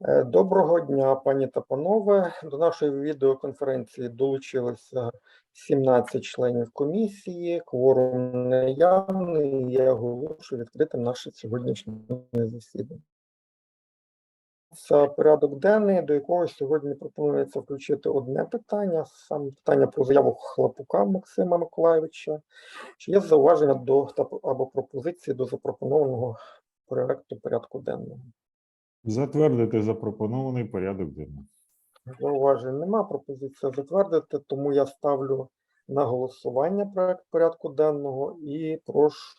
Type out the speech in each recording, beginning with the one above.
Е, Доброго дня, пані та панове. До нашої відеоконференції долучилося 17 членів комісії. Кворум наявний. Я оголошую відкритим наше сьогоднішнє засідання. Це порядок денний, до якого сьогодні пропонується включити одне питання, саме питання про заяву Хлопука Максима Миколайовича. Чи є зауваження до або пропозиції до запропонованого проекту порядку денного? Затвердити запропонований порядок денний. Зауважень нема, пропозиція затвердити, тому я ставлю на голосування проект порядку денного і прошу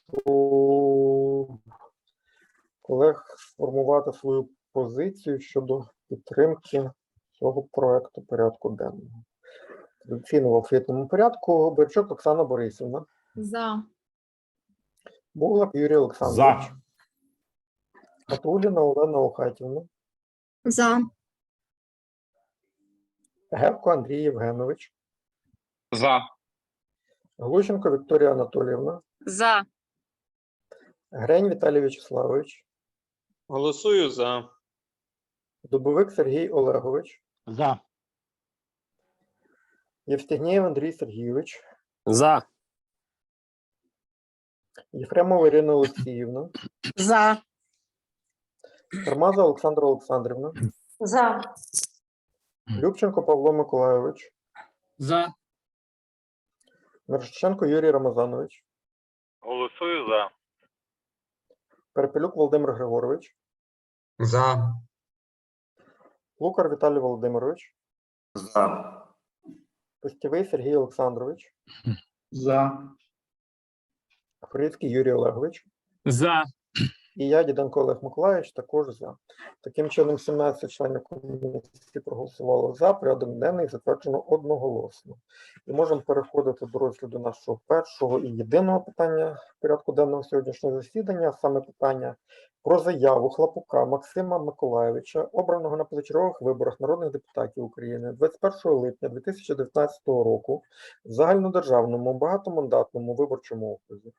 колег сформувати свою позицію щодо підтримки цього проекту порядку денного. Традиційно в алфавітному порядку Берчук Оксана Борисівна, За. Буглак Юрій Олександрович, За. Атуліна Олена Охатівна, За. Гевко Андрій Євгенович, За. Глущенко Вікторія Анатоліївна, За. Грень Віталій Вячеславович, Голосую за. Дубовик Сергій Олегович, За. Євстігнєєв Андрій Сергійович, За. Єфремова Ірина Олексіївна, За. Кармаза Олександра Олександрівна, За. Любченко Павло Миколайович, За. Мирошниченко Юрій Рамазанович, Голосую за. Перепелюк Володимир Григорович, За. Лукар Віталій Володимирович, За. Пустєвий Сергій Олександрович, За. Фрицький Юрій Олегович, За. І я, Діденко Олег Миколайович, також за. Таким чином, 17 членів комісії проголосувало за, порядок денний затверджено одноголосно. І можемо переходити до розгляду нашого першого і єдиного питання порядку денного сьогоднішнього засідання, саме питання про заяву Хлопука Максима Миколайовича, обраного на позачергових виборах народних депутатів України 21 липня 2019 року в загальнодержавному багатомандатному виборчому окрузі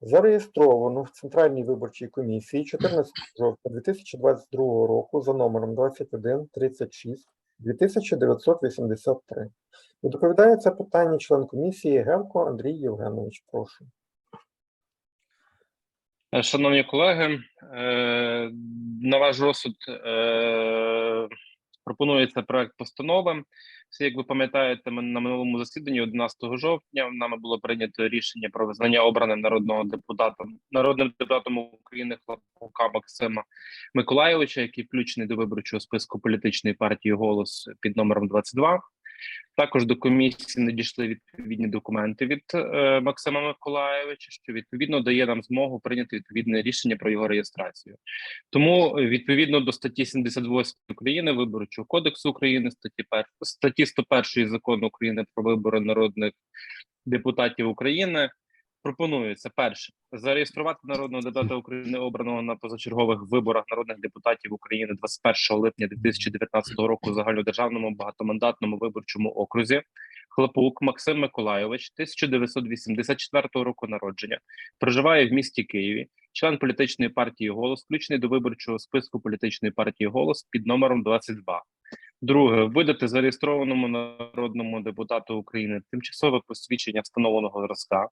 зареєстровано в Центральній виборчій комісії 14 жовтня 2022 року за номером 2136 2983. І доповідає це питання член комісії Гевко Андрій Євгенович. Прошу. Шановні колеги, е, на ваш розсуд е, пропонується проект постанови. Все, як ви пам'ятаєте, ми на минулому засіданні 11 жовтня нами було прийнято рішення про визнання обраним народного депутата народним депутатом України Хлопука Максима Миколайовича, який включений до виборчого списку політичної партії Голос під номером 22. Також до комісії надійшли відповідні документи від е, Максима Миколаєвича, що відповідно дає нам змогу прийняти відповідне рішення про його реєстрацію. Тому відповідно до статті 78 України Виборчого кодексу України, статті пер... статті 101 закону України про вибори народних депутатів України. Пропонується перше зареєструвати народного депутата України, обраного на позачергових виборах народних депутатів України 21 липня 2019 року в загальнодержавному багатомандатному виборчому окрузі. Хлопук Максим Миколайович, 1984 року народження, проживає в місті Києві, член політичної партії Голос, включений до виборчого списку політичної партії Голос під номером 22. Друге, видати зареєстрованому народному депутату України тимчасове посвідчення встановленого зразка.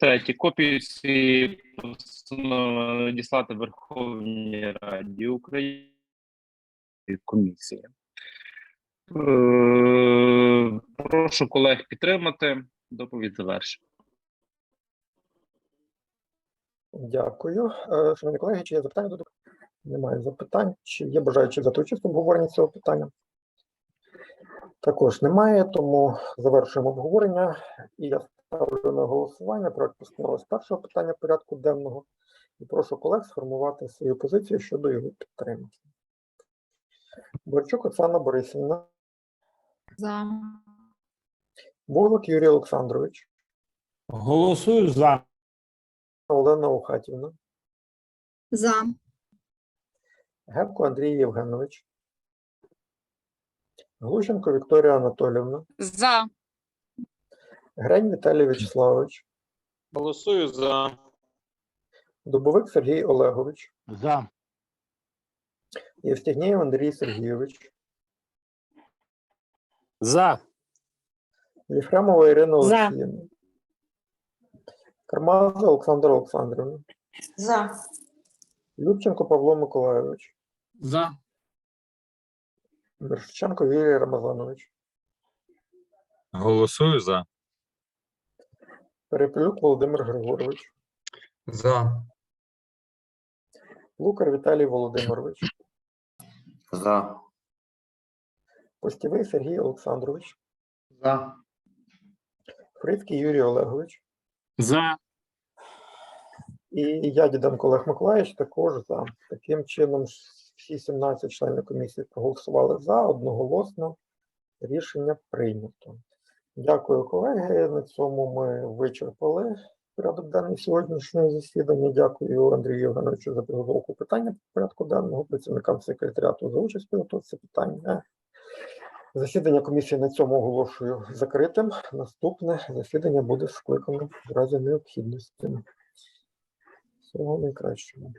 Третє, копію цієї постанови надіслати Верховній Раді України комісії. Е, Прошу колег підтримати. Доповідь завершена. Дякую. Е, Шановні колеги, чи є запитання до? Немає запитань. Чи є бажаючі взяти участь в обговоренні цього питання? Також немає, тому завершуємо обговорення. І я ставлю на голосування проект постанови з першого питання порядку денного. І прошу колег сформувати свою позицію щодо його підтримки. Борчук Оксана Борисівна, За. Буглак Юрій Олександрович, Голосую за. Олена Охатівна, За. Гевко Андрій Євгенович, Глущенко Вікторія Анатоліївна, За. Грень Віталій Вячеславович, Голосую за. Дубовик Сергій Олегович, За. Євстігнєєв Андрій Сергійович, За. Єфремова Ірина За. Олексіївна, Кармаза Олександр Олександровна, За. Любченко Павло Миколайович, За. Вершиченко Юрій Рамазанович, Голосую за. Перепелюк Володимир Григорович, За. Лукар Віталій Володимирович, За. Постєвий Сергій Олександрович, За. Фрицький Юрій Олегович За. і я, Діденко Олег Миколаївич, також за. Таким чином, всі 17 членів комісії проголосували за одноголосно. Рішення прийнято. Дякую, колеги. На цьому ми вичерпали порядок денний сьогоднішнього засідання. Дякую Андрію Євгеновичу за підготовку питання порядку денного, працівникам секретаріату за участь підготовці питання. Засідання комісії на цьому оголошую закритим. Наступне засідання буде скликано в разі необхідності. Всього найкращого.